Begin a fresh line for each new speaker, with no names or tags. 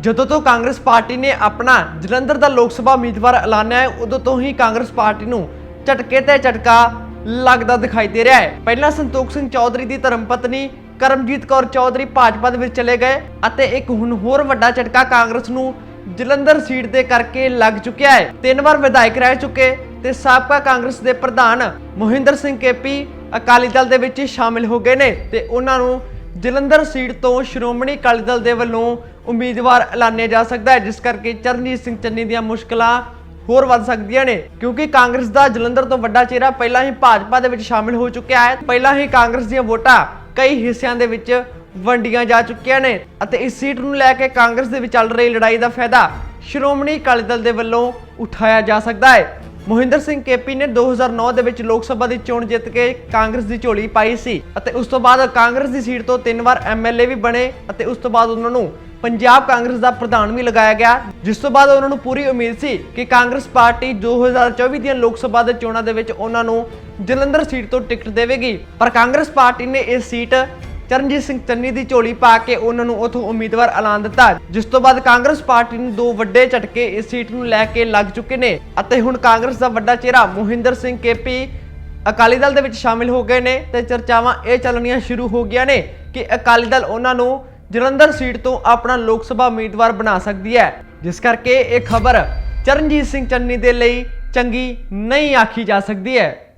ਜਦੋਂ ਤੋਂ ਕਾਂਗਰਸ ਪਾਰਟੀ ਨੇ ਆਪਣਾ ਜਲੰਧਰ ਦਾ ਲੋਕ ਸਭਾ ਉਮੀਦਵਾਰ ਐਲਾਨਿਆ ਹੈ, ਉਦੋਂ ਤੋਂ ਹੀ ਕਾਂਗਰਸ ਪਾਰਟੀ ਨੂੰ ਝਟਕੇ ਤੇ ਝਟਕਾ ਲੱਗਦਾ ਦਿਖਾਈ ਦੇ ਰਿਹਾ ਹੈ। ਪਹਿਲਾਂ ਸੰਤੋਖ ਸਿੰਘ ਚੌਧਰੀ ਦੀ ਧਰਮ ਕਰਮਜੀਤ ਕੌਰ ਚੌਧਰੀ ਭਾਜਪਾ ਦੇ ਵਿੱਚ ਚਲੇ ਗਏ ਅਤੇ ਇੱਕ ਹੁਣ ਹੋਰ ਵੱਡਾ ਝਟਕਾ ਕਾਂਗਰਸ ਨੂੰ ਜਲੰਧਰ ਸੀਟ ਦੇ ਕਰਕੇ ਲੱਗ ਚੁੱਕਿਆ ਹੈ। ਤਿੰਨ ਵਾਰ ਵਿਧਾਇਕ ਰਹਿ ਚੁੱਕੇ ਤੇ ਸਾਬਕਾ ਕਾਂਗਰਸ ਦੇ ਪ੍ਰਧਾਨ ਮੋਹਿੰਦਰ ਸਿੰਘ ਕੇਪੀ ਅਕਾਲੀ ਦਲ ਦੇ ਵਿੱਚ ਸ਼ਾਮਿਲ ਹੋ ਗਏ ਨੇ ਤੇ ਉਹਨਾਂ ਨੂੰ ਜਲੰਧਰ ਸੀਟ ਤੋਂ ਸ਼੍ਰੋਮਣੀ ਅਕਾਲੀ ਦਲ ਦੇ ਵੱਲੋਂ ਉਮੀਦਵਾਰ ਐਲਾਨਿਆ ਜਾ ਸਕਦਾ ਹੈ, ਜਿਸ ਕਰਕੇ ਚਰਨਜੀਤ ਸਿੰਘ ਚੰਨੀ ਦੀਆਂ ਮੁਸ਼ਕਲਾਂ ਹੋਰ ਵੱਧ ਸਕਦੀਆਂ ਨੇ। ਕਿਉਂਕਿ ਕਾਂਗਰਸ ਦਾ ਜਲੰਧਰ ਤੋਂ ਵੱਡਾ ਚਿਹਰਾ ਪਹਿਲਾਂ ਹੀ ਭਾਜਪਾ ਦੇ ਵਿੱਚ ਸ਼ਾਮਿਲ ਹੋ ਚੁੱਕਿਆ ਹੈ। ਪਹਿਲਾਂ ਹੀ ਕਾਂਗਰਸ ਦੀਆਂ ਵੋਟਾਂ ਕਈ ਹਿੱਸਿਆਂ ਦੇ ਵਿੱਚ ਵੰਡੀਆਂ ਜਾ ਚੁੱਕੀਆਂ ਨੇ ਅਤੇ ਇਸ ਸੀਟ ਨੂੰ ਲੈ ਕੇ ਕਾਂਗਰਸ ਦੇ ਵਿੱਚ ਚੱਲ ਰਹੀ ਲੜਾਈ ਦਾ ਫਾਇਦਾ ਸ਼੍ਰੋਮਣੀ ਅਕਾਲੀ ਦਲ ਦੇ ਵੱਲੋਂ ਉਠਾਇਆ ਜਾ ਸਕਦਾ ਹੈ। ਮੋਹਿੰਦਰ ਸਿੰਘ ਕੇਪੀ ਨੇ 2009 ਦੇ ਵਿੱਚ ਲੋਕ ਸਭਾ ਦੀ ਚੋਣ ਜਿੱਤ ਕੇ ਕਾਂਗਰਸ ਦੀ ਝੋਲੀ ਪਾਈ ਸੀ ਅਤੇ ਉਸ ਤੋਂ ਬਾਅਦ ਕਾਂਗਰਸ ਦੀ ਸੀਟ ਤੋਂ ਤਿੰਨ ਵਾਰ ਐਮਐਲਏ ਵੀ ਬਣੇ ਅਤੇ ਉਸ ਤੋਂ ਬਾਅਦ ਉਹਨਾਂ ਨੂੰ ਪੰਜਾਬ ਕਾਂਗਰਸ ਦਾ ਪ੍ਰਧਾਨ ਵੀ ਲਗਾਇਆ ਗਿਆ, ਜਿਸ ਤੋਂ ਬਾਅਦ ਉਹਨਾਂ ਨੂੰ ਪੂਰੀ ਉਮੀਦ ਸੀ ਕਿ ਕਾਂਗਰਸ ਪਾਰਟੀ 2024 ਦੀਆਂ ਲੋਕ ਸਭਾ ਦੇ ਚੋਣਾਂ ਦੇ ਵਿੱਚ ਉਹਨਾਂ ਨੂੰ ਜਲੰਧਰ ਸੀਟ ਤੋਂ ਟਿਕਟ ਦੇਵੇਗੀ। ਪਰ ਕਾਂਗਰਸ ਪਾਰਟੀ ਨੇ ਇਹ ਸੀਟ ਚਰਨਜੀਤ ਸਿੰਘ ਚੰਨੀ ਦੀ ਝੋਲੀ ਪਾ ਕੇ ਉਹਨਾਂ ਨੂੰ ਉਥੋਂ ਉਮੀਦਵਾਰ ਐਲਾਨ ਦਿੱਤਾ। ਜਿਸ ਤੋਂ ਬਾਅਦ ਕਾਂਗਰਸ ਪਾਰਟੀ ਨੂੰ ਦੋ ਵੱਡੇ ਝਟਕੇ ਇਸ ਸੀਟ ਨੂੰ ਲੈ ਕੇ ਲੱਗ ਚੁੱਕੇ ਨੇ ਅਤੇ ਹੁਣ ਕਾਂਗਰਸ ਦਾ ਵੱਡਾ ਚਿਹਰਾ ਮੋਹਿੰਦਰ ਸਿੰਘ ਕੇਪੀ ਅਕਾਲੀ ਦਲ ਦੇ ਵਿੱਚ ਸ਼ਾਮਿਲ ਹੋ ਗਏ ਨੇ ਤੇ ਚਰਚਾਵਾਂ ਇਹ ਚੱਲਣੀਆਂ ਸ਼ੁਰੂ ਹੋ ਗਈਆਂ ਨੇ ਕਿ ਅਕਾਲੀ ਦਲ ਉਹਨਾਂ ਨੂੰ ਜਲੰਧਰ ਸੀਟ ਤੋਂ ਆਪਣਾ ਲੋਕ ਸਭਾ ਉਮੀਦਵਾਰ ਬਣਾ ਸਕਦੀ ਹੈ। ਜਿਸ ਕਰਕੇ ਇਹ ਖਬਰ ਚਰਨਜੀਤ ਸਿੰਘ ਚੰਨੀ ਦੇ ਲਈ ਚੰਗੀ ਨਹੀਂ ਆਖੀ ਜਾ ਸਕਦੀ ਹੈ।